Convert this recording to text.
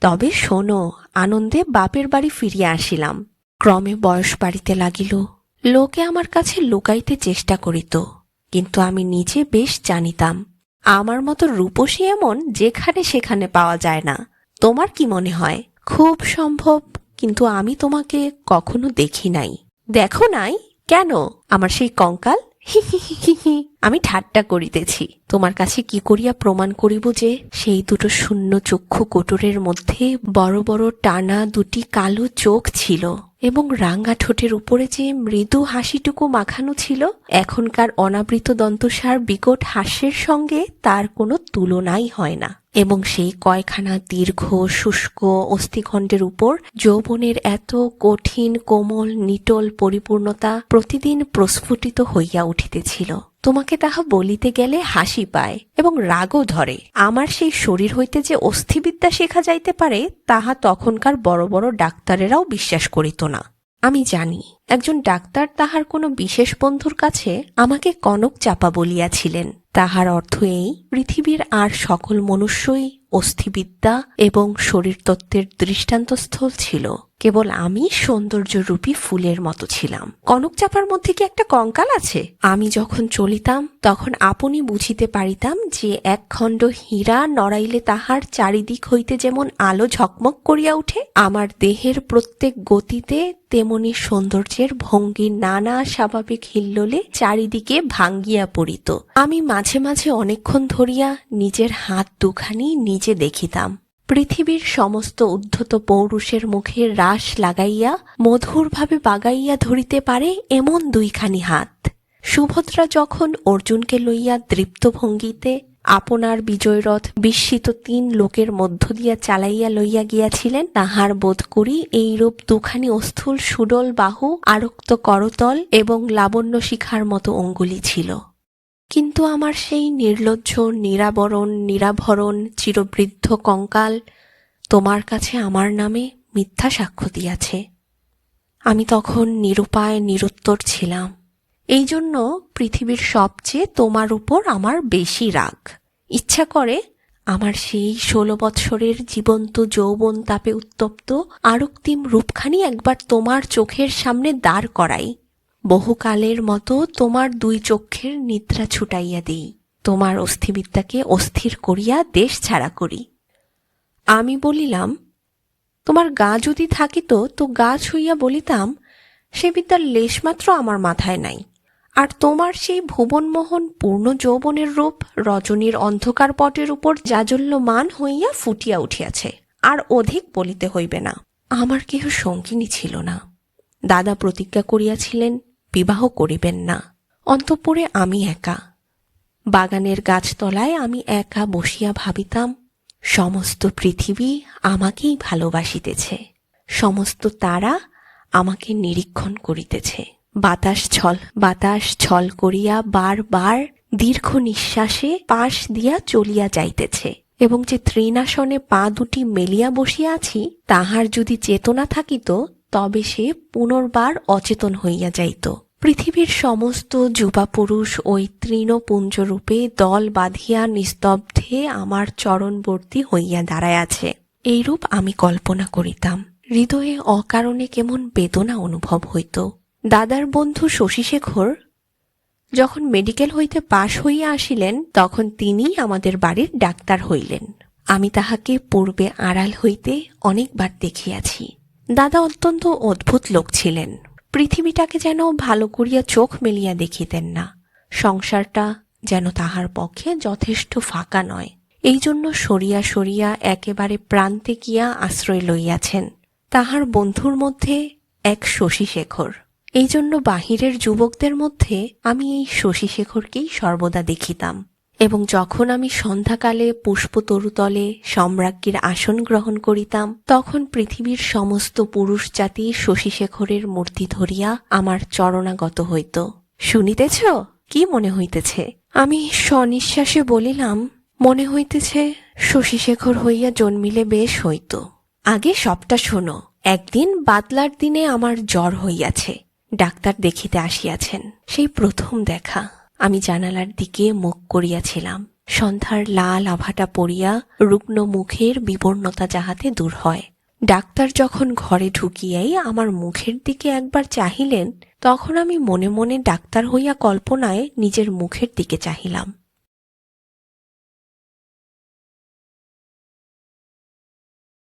তবে শোনো, আনন্দে বাপের বাড়ি ফিরিয়া আসিলাম। ক্রমে বয়স বাড়িতে লাগিল। লোকে আমার কাছে লুকাইতে চেষ্টা করিত, কিন্তু আমি নিজে বেশ জানিতাম, আমার মতো রূপসী এমন যেখানে সেখানে পাওয়া যায় না। তোমার কি মনে হয়? খুব সম্ভব, কিন্তু আমি তোমাকে কখনো দেখি নাই। দেখো নাই? কেন? আমার সেই কঙ্কাল? হি হি হি হি। আমি ঠাট্টা করিতেছি তোমার কাছে কি করিয়া প্রমাণ করিব যে, সেই দুটো শূন্য চক্ষু কোটরের মধ্যে বড় বড় টানা দুটি কালো চোখ ছিল এবং রাঙ্গা ঠোঁটের উপরে যে মৃদু হাসিটুকু মাখানো ছিল, এখনকার অনাবৃত দন্তসার বিকট হাস্যের সঙ্গে তার কোনো তুলনাই হয় না এবং সেই কয়খানা দীর্ঘ, শুষ্ক অস্থিখণ্ডের উপর যৌবনের এত কঠিন, কোমল, নিটল পরিপূর্ণতা প্রতিদিন প্রস্ফুটিত হইয়া উঠিতেছিল। তোমাকে তাহা বলিতে গেলে হাসি পায় এবং রাগও ধরে। আমার সেই শরীর হইতে যে অস্থিবিদ্যা শেখা যাইতে পারে, তাহা তখনকার বড় বড় ডাক্তারেরাও বিশ্বাস করিত না। আমি জানি, একজন ডাক্তার তাহার কোনো বিশেষ বন্ধুর কাছে আমাকে কনক চাপা বলিয়াছিলেন। তাহার অর্থ এই, পৃথিবীর আর সকল মনুষ্যই অস্থিবিদ্যা এবং শরীরতত্ত্বের দৃষ্টান্তস্থল ছিল। কেবল আমি সৌন্দর্যরূপী ফুলের মতো ছিলাম। কনক চাপার মধ্যে কি একটা কঙ্কাল আছে? আমি যখন চলিতাম, তখন আপনি বুঝিতে পারিতাম যে এক খণ্ড হীরা নড়াইলে তাহার চারিদিক হইতে যেমন আলো ঝকমক করিয়া উঠে আমার দেহের প্রত্যেক গতিতে তেমনি সৌন্দর্যের ভঙ্গির নানা স্বাভাবিক হিল্লোলে চারিদিকে ভাঙ্গিয়া পড়িত। আমি মাঝে মাঝে অনেকক্ষণ ধরিয়া নিজের হাত দুখানি নিজে দেখিতাম। পৃথিবীর সমস্ত উদ্ধত পৌরুষের মুখে রাস লাগাইয়া, মধুরভাবে বাগাইয়া ধরিতে পারে এমন দুইখানি হাত। সুভদ্রা যখন অর্জুনকে লইয়া দৃপ্ত ভঙ্গিতে আপনার বিজয়রথ বিস্মিত তিন লোকের মধ্য দিয়া চালাইয়া লইয়া গিয়াছিলেন, তাহার বোধ করি এইরূপ দুখানি অস্থূল সুডল বাহু, আরক্ত করতল এবং লাবণ্য শিখার মতো অঙ্গুলি ছিল। কিন্তু আমার সেই নির্লজ্জ, নিরাবরণ, নিরাভরণ, চিরবৃদ্ধ কঙ্কাল তোমার কাছে আমার নামে মিথ্যা সাক্ষ্য দিয়াছে। আমি তখন নিরুপায়, নিরুত্তর ছিলাম। এই জন্য পৃথিবীর সবচেয়ে তোমার উপর আমার বেশি রাগ। ইচ্ছা করে আমার সেই ষোলো বৎসরের জীবন্ত যৌবন তাপে উত্তপ্ত আরক্তিম রূপখানি একবার তোমার চোখের সামনে দাঁড় করাই। বহুকালের মতো তোমার দুই চক্ষের নিদ্রা ছুটাইয়া দিই। তোমার অস্থিবিদ্যাকে অস্থির করিয়া দেশ ছাড়া করি। আমি বলিলাম, তোমার গা যদি থাকিত, তো গা ছুঁইয়া বলিতাম, সে বিদ্যার লেশমাত্র আমার মাথায় নাই। আর তোমার সেই ভুবনমোহন পূর্ণ যৌবনের রূপ, রজনীর অন্ধকার পটের উপর জাজল্যমান হইয়া ফুটিয়া উঠিয়াছে। আর অধিক বলিতে হইবে না। আমার কেহ সঙ্গিনী ছিল না। দাদা প্রতিজ্ঞা করিয়াছিলেন বিবাহ করিবেন না। অন্তঃপুরে আমি একা। বাগানের গাছতলায় আমি একা বসিয়া ভাবিতাম, সমস্ত পৃথিবী আমাকেই ভালোবাসিতেছে। সমস্ত তারা আমাকে নিরীক্ষণ করিতেছে। বাতাস ছল বাতাস ছল করিয়া বারবার দীর্ঘ নিঃশ্বাসে পাশ দিয়া চলিয়া যাইতেছে। এবং যে তৃণাসনে পা দুটি মেলিয়া বসিয়া আছি, তাহার যদি চেতনা থাকিত তবে সে পুনর্বার অচেতন হইয়া যাইত। পৃথিবীর সমস্ত যুবা পুরুষ ওই তৃণপুঞ্জরূপে দল বাঁধিয়া নিস্তব্ধে আমার চরণবর্তী হইয়া দাঁড়ায় আছে এইরূপ আমি কল্পনা করিতাম। হৃদয়ে অকারণে কেমন বেদনা অনুভব হইত। দাদার বন্ধু শশীশেখর যখন মেডিকেল হইতে পাশ হইয়া আসিলেন, তখন তিনি আমাদের বাড়ির ডাক্তার হইলেন। আমি তাহাকে পূর্বে আড়াল হইতে অনেকবার দেখিয়াছি। দাদা অত্যন্ত অদ্ভুত লোক ছিলেন। পৃথিবীটাকে যেন ভালো করিয়া চোখ মেলিয়া দেখিতেন না। সংসারটা যেন তাহার পক্ষে যথেষ্ট ফাঁকা নয়। এই জন্য সরিয়া সরিয়া একেবারে প্রান্তে গিয়া আশ্রয় লইয়াছেন। তাহার বন্ধুর মধ্যে এক শশীশেখর এই জন্য বাহিরের যুবকদের মধ্যে আমি এই শশীশেখরকেই সর্বদা দেখিতাম। এবং যখন আমি সন্ধ্যাকালে পুষ্পতরুতলে সম্রাজ্ঞীর আসন গ্রহণ করিতাম, তখন পৃথিবীর সমস্ত পুরুষ জাতি শশীশেখরের মূর্তি ধরিয়া আমার চরণাগত হইত। শুনিতেছ? কি মনে হইতেছে? আমি স্বনিশ্বাসে বলিলাম, মনে হইতেছে শশীশেখর হইয়া জন্মিলে বেশ হইত। আগে সবটা শোনো, একদিন বাতলার দিনে আমার জ্বর হইয়াছে। ডাক্তার দেখিতে আসিয়াছেন, সেই প্রথম দেখা। আমি জানালার দিকে মুখ করিয়াছিলাম। সন্ধ্যার লাল আভাটা পড়িয়া রুগ্ন মুখের বিবর্ণতা যাহাতে দূর হয়। ডাক্তার যখন ঘরে ঢুকিয়াই আমার মুখের দিকে একবার চাহিলেন, তখন আমি মনে মনে ডাক্তার হইয়া কল্পনায় নিজের মুখের দিকে চাহিলাম।